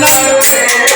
না